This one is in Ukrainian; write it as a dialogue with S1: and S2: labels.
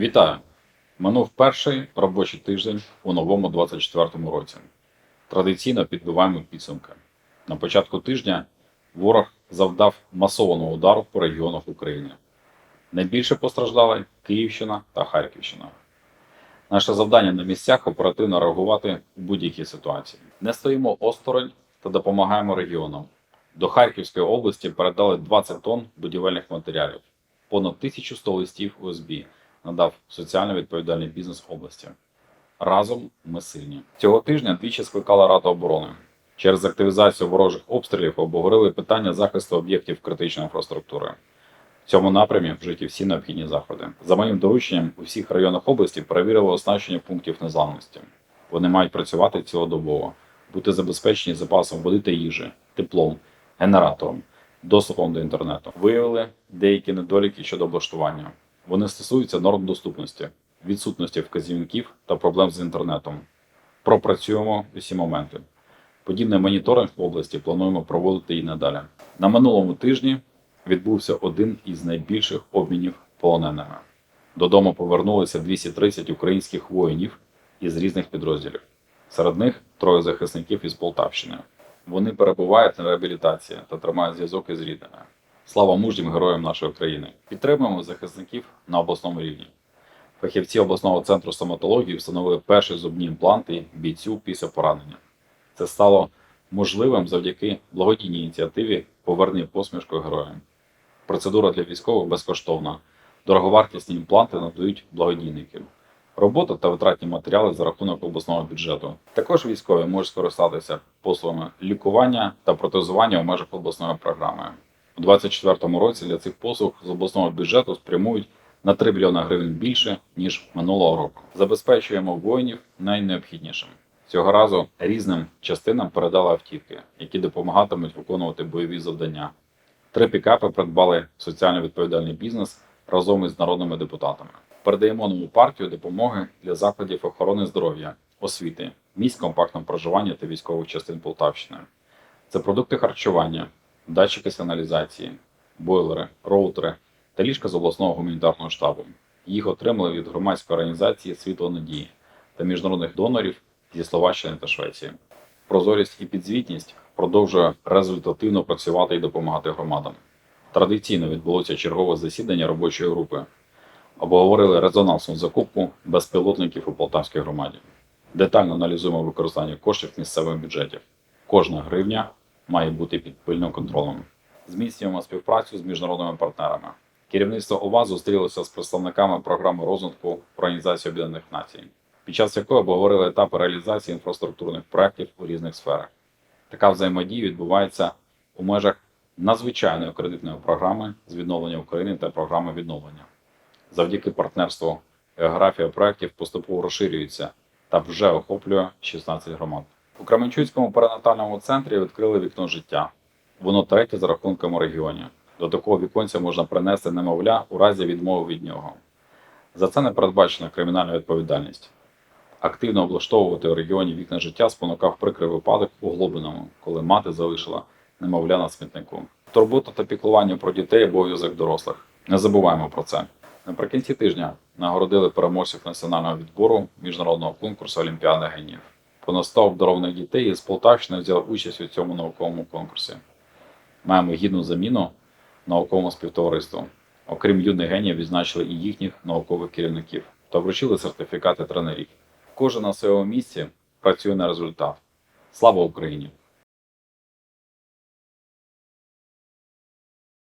S1: Вітаю! Минув перший робочий тиждень у новому 24-му році. Традиційно підбиваємо підсумки. На початку тижня ворог завдав масованого удару по регіонах України. Найбільше постраждали Київщина та Харківщина. Наше завдання на місцях оперативно реагувати у будь-якій ситуації. Не стоїмо осторонь та допомагаємо регіонам. До Харківської області передали 20 тонн будівельних матеріалів, понад 1100 листів ОСБ надав соціально відповідальний бізнес області. Разом ми сильні. Цього тижня двічі скликала Рада оборони. Через активізацію ворожих обстрілів обговорили питання захисту об'єктів критичної інфраструктури. В цьому напрямі вжиті всі необхідні заходи. За моїм дорученням, у всіх районах області перевірили оснащення пунктів незламності. Вони мають працювати цілодобово, бути забезпечені запасом води та їжі, теплом, генератором, доступом до інтернету. Виявили деякі недоліки щодо облаштування. Вони стосуються норм доступності, відсутності вказівників та проблем з інтернетом. Пропрацюємо усі моменти. Подібний моніторинг в області плануємо проводити і надалі. На минулому тижні відбувся один із найбільших обмінів полоненими. Додому повернулися 230 українських воїнів із різних підрозділів. Серед них троє захисників із Полтавщини. Вони перебувають на реабілітації та тримають зв'язок із рідними. Слава мужнім героям нашої країни! Підтримуємо захисників на обласному рівні. Фахівці обласного центру стоматології встановили перші зубні імпланти бійцю після поранення. Це стало можливим завдяки благодійній ініціативі Поверни посмішку героям. Процедура для військових безкоштовна. Дороговартісні імпланти надають благодійники. Робота та витратні матеріали за рахунок обласного бюджету. Також військові можуть скористатися послугами лікування та протезування у межах обласної програми. У 2024 році для цих послуг з обласного бюджету спрямують на 3 мільйони гривень більше ніж минулого року. Забезпечуємо воїнів найнеобхіднішим. Цього разу різним частинам передали автівки, які допомагатимуть виконувати бойові завдання. Три пікапи придбали соціально відповідальний бізнес разом із народними депутатами. Передаємо нову партію допомоги для закладів охорони здоров'я, освіти, місць компактного проживання та військових частин Полтавщини. Це продукти харчування, датчики сигналізації, бойлери, роутери та ліжка з обласного гуманітарного штабу. Їх отримали від громадської організації Світло надії та міжнародних донорів зі Словаччини та Швеції. Прозорість і підзвітність продовжує результативно працювати і допомагати громадам. Традиційно відбулося чергове засідання робочої групи. Обговорили резонансну закупку безпілотників у Полтавській громаді. Детально аналізуємо використання коштів місцевих бюджетів. Кожна гривня має бути під пильним контролем. Зміцнюємо співпрацю з міжнародними партнерами. Керівництво ОВА зустрілося з представниками програми розвитку Організації Об'єднаних Націй, під час якої обговорили етапи реалізації інфраструктурних проєктів у різних сферах. Така взаємодія відбувається у межах надзвичайної кредитної програми з відновлення України та програми відновлення. Завдяки партнерству географія проєктів поступово розширюється та вже охоплює 16 громад. У Кременчуцькому перинатальному центрі відкрили вікно життя. Воно третє за рахунком у регіоні. До такого віконця можна принести немовля у разі відмови від нього. За це не передбачена кримінальна відповідальність. Активно облаштовувати у регіоні вікна життя спонукав прикрий випадок у Глобиному, коли мати залишила немовля на смітнику. Турбота та піклування про дітей обов'язок дорослих. Не забуваємо про це. Наприкінці тижня нагородили переможців національного відбору міжнародного конкурсу Олімпіада генів. Понад 100 обдарованих дітей із Полтавщини взяли участь у цьому науковому конкурсі. Маємо гідну заміну науковому співтовариству. Окрім юних генів, відзначили і їхніх наукових керівників та вручили сертифікати тренерів. Кожен на своєму місці працює на результат. Слава Україні!